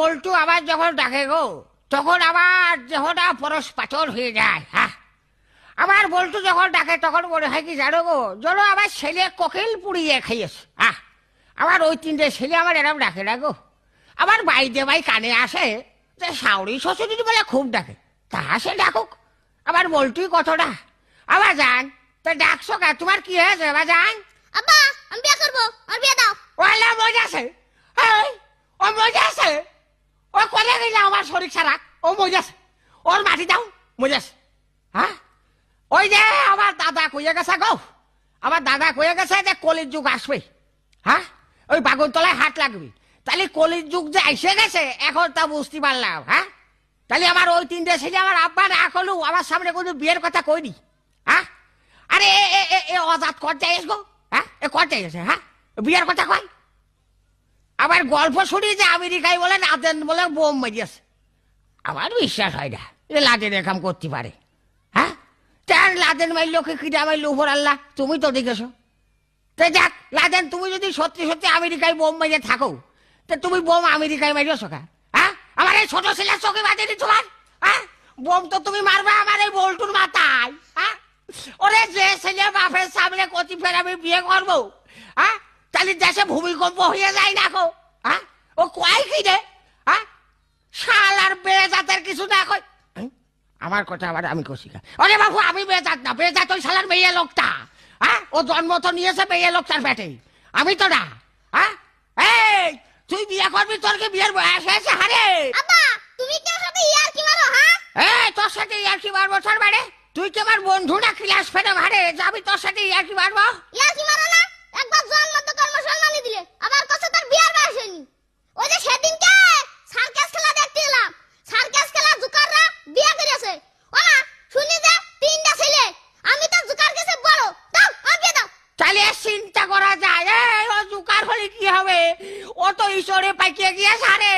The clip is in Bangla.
বল্টু আবার যখন ডাকে গো তখন আবার দেহটা পরশ পাথর হয়ে যায় হ্যাঁ আমার বল্টু যখন ডাকে তখন মনে হয় কি জানো গো যেন আমার ছেলে কোকিল পুড়িয়ে খাইয়েছে আহ আমার ওই তিনটে ছেলে আমার এরম ডাকে না গো। আমার বাইদে ভাই কানে আসে যে সাউরি শ্বশুরি বলে খুব ডাকে তা সে ডাকুক। আমার বল্টুই কতটা আবার যান তা ডাকছো কা তোমার কি হয়েছে আবার যান আব্বা আমি বিয়ে করব আর বিয়ে দাও। ওয়ালা মজা আছে ও মজা আছে। ও করে গেলে আমার শরীর খারাপ ও মজা আছে ওর মাটি দাও মজা আছে হ্যাঁ ওই যে আমার দাদা কইয়ে গেছে গো। আমার দাদা কইয়ে গেছে যে কলির যুগ আসবে। হ্যাঁ ওই বাগুনতলায় হাট লাগবে। তাহলে কলির যুগ যে এসে গেছে, এখন তা বুঝতে পারলাম হ্যাঁ তাহলে আমার ওই তিনটে ছেলে আমার আব্বা না করলু, আমার সামনে কোনো বিয়ের কথা কইনি হ্যাঁ আরে এ অজাত করতে এস গো হ্যাঁ এ করতে এসে হ্যাঁ বিয়ের কথা কয়। আবার গল্প শুনি যে আমেরিকায় বলে লাদেন বলে বোম মারিয়াছে আমার বিশ্বাস হয় না যে লাদেন এরকম করতে পারে। হ্যাঁ? তার লাদেন মারলো কি কিনা মারলো উপর আল্লাহ? তুমি তো দেখেছ। তো যাক, লাদেন, তুমি যদি সত্যি সত্যি আমেরিকায় বোম মেরে থাকো, তো তুমি বোম আমেরিকায় মারিয়েছো কা হ্যাঁ? আমার এই ছোট ছেলের চোখে বাঁধেনি তোমার? হ্যাঁ? বোম তো তুমি মারবে আমার এই বল্টুর মাথায় হ্যাঁ? ওরে যে ছেলে বাপের সামনে কচি ফের আমি বিয়ে করব হ্যাঁ? তাহলে দেশে ভূমিকম্প হয়ে যায় না হ্যাঁ? ও কয় কি রে হ্যাঁ? শাল আর বেজাতের কিছু না কই হ্যাঁ? আমার কথা আবার আমি কষি ওরে বাবু আমি বেজাত না বেজাত ওই শালার মেয়ে লোকটা হ্যাঁ? ও জন্ম তো নিয়েছে মেয়ে লোকটার পেটে আমি তো না হ্যাঁ? এই তুই বিয়ে করবি তোর কি বিয়ের বয়স হয়েছে? হারে আব্বা তুমি কেউ সাথে ইয়ার কি মারো হ্যাঁ? এই তোর সাথে ইয়ার কি মারবো? তোর মানে? তুই কি আমার বন্ধু না ক্লাস ফেরে ভারে যাবি তোর সাথে ইয়ার কি মারবো? ইয়ার কি মারো না একবার জন্ম তো কর্ম সম্মানি দিলে আবার কত তার বিয়ার বয়স হয়নি ওই যে সেদিনকে সার্কাস খেলা দেখতে এলাম সার্কাস খেলা জুকাররা বিয়ে করেছে ও না শুনি যে তিনটা ছেলে আমি তো জুকার কাছে বড় দাও আর বিয়ে দাও তাহলে চিন্তা করা যায় এই ও জুকার হলে কি হবে। ও তো ঈশ্বরে পাকিয়ে গিয়া সারে।